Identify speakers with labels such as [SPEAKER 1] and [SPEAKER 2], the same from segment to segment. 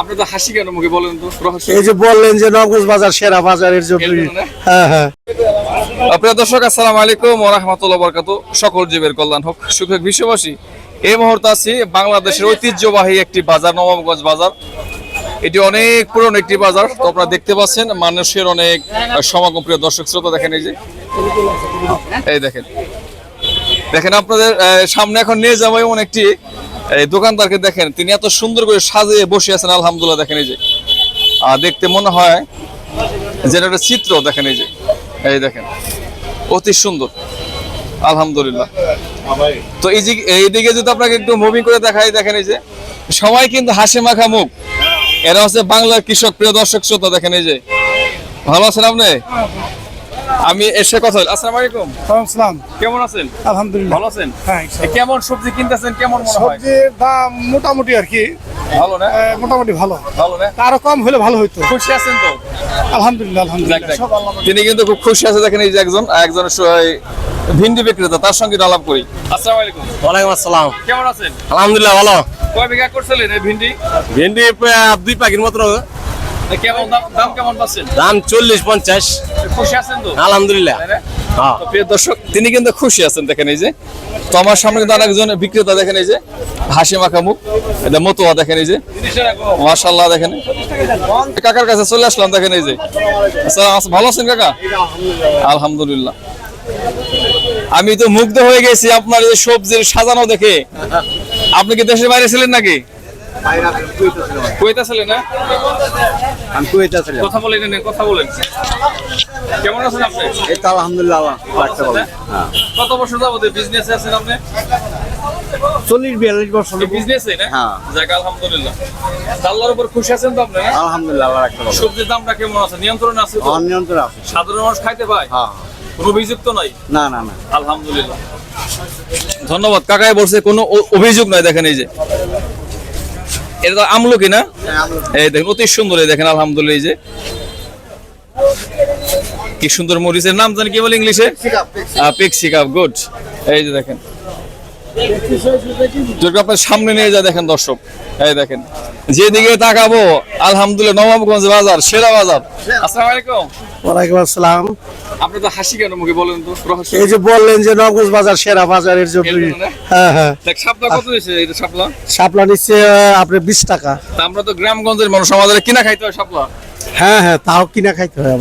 [SPEAKER 1] আপনি তো হাসি কেন মুখে বলেন তো? রহস্য।
[SPEAKER 2] এই যে বললেন যে নগজ বাজার সেরা বাজারের জন্য? হ্যাঁ হ্যাঁ।
[SPEAKER 1] দর্শক আসসালামু আলাইকুম ওয়া সকল জীবের কল্যাণ হোক সুখে বিশ্ববাসী। এই মুহূর্তে আছি বাংলাদেশের ঐতিহ্যবাহী একটি বাজার নবাবগঞ্জ বাজার। এটি অনেক পুরনো একটি বাজার। তো আপনারা দেখতে পাচ্ছেন মানুষের অনেক সমাগম। প্রিয় দর্শক শ্রোতা দেখেন এই যে। এই দেখেন। দেখেন আপনাদের সামনে এখন নিয়ে যাব এমন একটি এই দোকানদারকে দেখেন, তিনি এত সুন্দর করে সাজিয়ে বসে আছেন, আলহামদুলিল্লাহ, দেখেন এই যে। দেখতে মনে হয় যেন একটা চিত্র, দেখেন এই যে। এই দেখেন, অতি সুন্দর, আলহামদুলিল্লাহ। তো এই যে এইদিকে যদি আপনাকে একটু মুভিং করে দেখাই, দেখেন এই যে, সবাই কিন্তু হাসি মাখা মুখ। এরা হচ্ছে বাংলার কৃষক, প্রিয় দর্শক, শ্রোতা, দেখেন এই যে। ভালো আছেন আপনি? আমি এসে কথা বলি। আসসালামু আলাইকুম।
[SPEAKER 3] সালাম
[SPEAKER 1] কেমন আছেন?
[SPEAKER 3] আলহামদুলিল্লাহ।
[SPEAKER 1] ভালো আছেন?
[SPEAKER 3] হ্যাঁ
[SPEAKER 1] কেমন সবজি কিনতেছেন? কেমন মনে হয়?
[SPEAKER 3] সবজির দাম মোটামুটি আর কি।
[SPEAKER 1] ভালো না?
[SPEAKER 3] মোটামুটি ভালো।
[SPEAKER 1] ভালো না?
[SPEAKER 3] আরও কম হলে ভালো হইতো।
[SPEAKER 1] খুশি আছেন তো?
[SPEAKER 3] আলহামদুলিল্লাহ আলহামদুলিল্লাহ।
[SPEAKER 1] যাক।
[SPEAKER 3] সব আল্লাহ
[SPEAKER 1] তিনি কিন্তু খুব খুশি আছে। দেখেন এই যে একজন একজন স- এই ভিন্ডি বিক্রেতা তার সঙ্গে আলাপ করি। আসসালামু আলাইকুম।
[SPEAKER 4] ওয়ালাইকুম আসসালাম।
[SPEAKER 1] কেমন আছেন?
[SPEAKER 4] আলহামদুলিল্লাহ ভালো।
[SPEAKER 1] কয় বিঘা করছিলেন এই ভিন্ডি?
[SPEAKER 4] ভেন্ডি দুই পাখির মতো।
[SPEAKER 1] কেমন দাম দাম কেমন পাচ্ছেন?
[SPEAKER 4] দাম চল্লিশ পঞ্চাশ।
[SPEAKER 1] খুশি আছেন তো?
[SPEAKER 4] আলহামদুলিল্লাহ। হ্যাঁ।
[SPEAKER 1] প্রিয় দর্শক তিনি কিন্তু খুশি আছেন দেখেন এই যে। তো আমার সামনে কিন্তু আরেকজন বিক্রেতা দেখেন এই যে হাসি এটা মতুয়া দেখেন এই যে। মাশাল্লাহ দেখেন। কাকার কাছে চলে আসলাম দেখেন এই যে। আচ্ছা ভালো আছেন কাকা? আলহামদুলিল্লাহ। আমি তো মুগ্ধ হয়ে গেছি আপনার এই সবজির সাজানো দেখে। আপনি কি দেশের বাইরে ছিলেন নাকি? কুয়েতে ছিলেন না?
[SPEAKER 2] আমি কুয়েতে ছিলাম
[SPEAKER 1] কথা বলেন না, কথা বলেন। কেমন আছেন আপনি?
[SPEAKER 2] এই তো আলহামদুলিল্লাহ রাখতে পারব
[SPEAKER 1] কত বছর যাবত বিজনেসে আছেন আপনি?
[SPEAKER 2] চল্লিশ বিয়াল্লিশ বছর।
[SPEAKER 1] বিজনেসে না?
[SPEAKER 2] হ্যাঁ।
[SPEAKER 1] যাক আলহামদুলিল্লাহ। আল্লাহর উপর খুশি আছেন তো আপনি
[SPEAKER 2] আলহামদুলিল্লাহ রাখতে
[SPEAKER 1] সবজির দামটা কেমন আছে? নিয়ন্ত্রণে আছে তো?
[SPEAKER 2] অনিয়ন্ত্রণ আছে।
[SPEAKER 1] সাধারণ মানুষ খাইতে পায়?
[SPEAKER 2] হ্যাঁ।
[SPEAKER 1] কোনো অভিযোগ তো নাই?
[SPEAKER 2] না না না।
[SPEAKER 1] আলহামদুলিল্লাহ। ধন্যবাদ। কাকাই বলছে কোনো অভিযোগ নাই দেখেন এই যে। এটা তো আমলকি না? এই দেখেন অতি সুন্দর এই দেখেন আলহামদুলিল্লাহ এই যে। কি সুন্দর মরিচের নাম জানি কি বলে ইংলিশে? পিক্সি কাপ গুড এই যে দেখেন। আপনার সামনে নিয়ে যা দেখেন দর্শক। এই দেখেন যেদিকে তাকাবো আলহামদুলিল্লাহ নবাবগঞ্জ বাজার সেরা বাজার। আসসালামু আলাইকুম।
[SPEAKER 2] ওয়ালাইকুম আসসালাম।
[SPEAKER 1] আপনি তো হাসি কেন মুখে বলেন তো?
[SPEAKER 2] এই যে বললেন যে নগজ বাজার সেরা বাজারের
[SPEAKER 1] এর জন্য?
[SPEAKER 2] হ্যাঁ হ্যাঁ।
[SPEAKER 1] দেখ শাপলা কত দিয়েছে এটা শাপলা?
[SPEAKER 2] শাপলা নিচ্ছে আপনার বিশ টাকা।
[SPEAKER 1] তা আমরা তো গ্রামগঞ্জের মানুষ আমাদের কিনা খাইতে হয় শাপলা?
[SPEAKER 2] হ্যাঁ হ্যাঁ তাও কিনা খাইতে হয়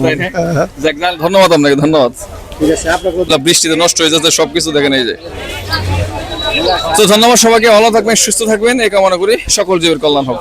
[SPEAKER 1] যাক, ধন্যবাদ আপনাকে ধন্যবাদ।
[SPEAKER 2] ঠিক আছে আপনাকে
[SPEAKER 1] বৃষ্টিতে নষ্ট হয়ে যাচ্ছে সবকিছু দেখেন এই যে। তো ধন্যবাদ সবাইকে ভালো থাকবেন সুস্থ থাকবেন এই কামনা করি সকল জীবের কল্যাণ হোক।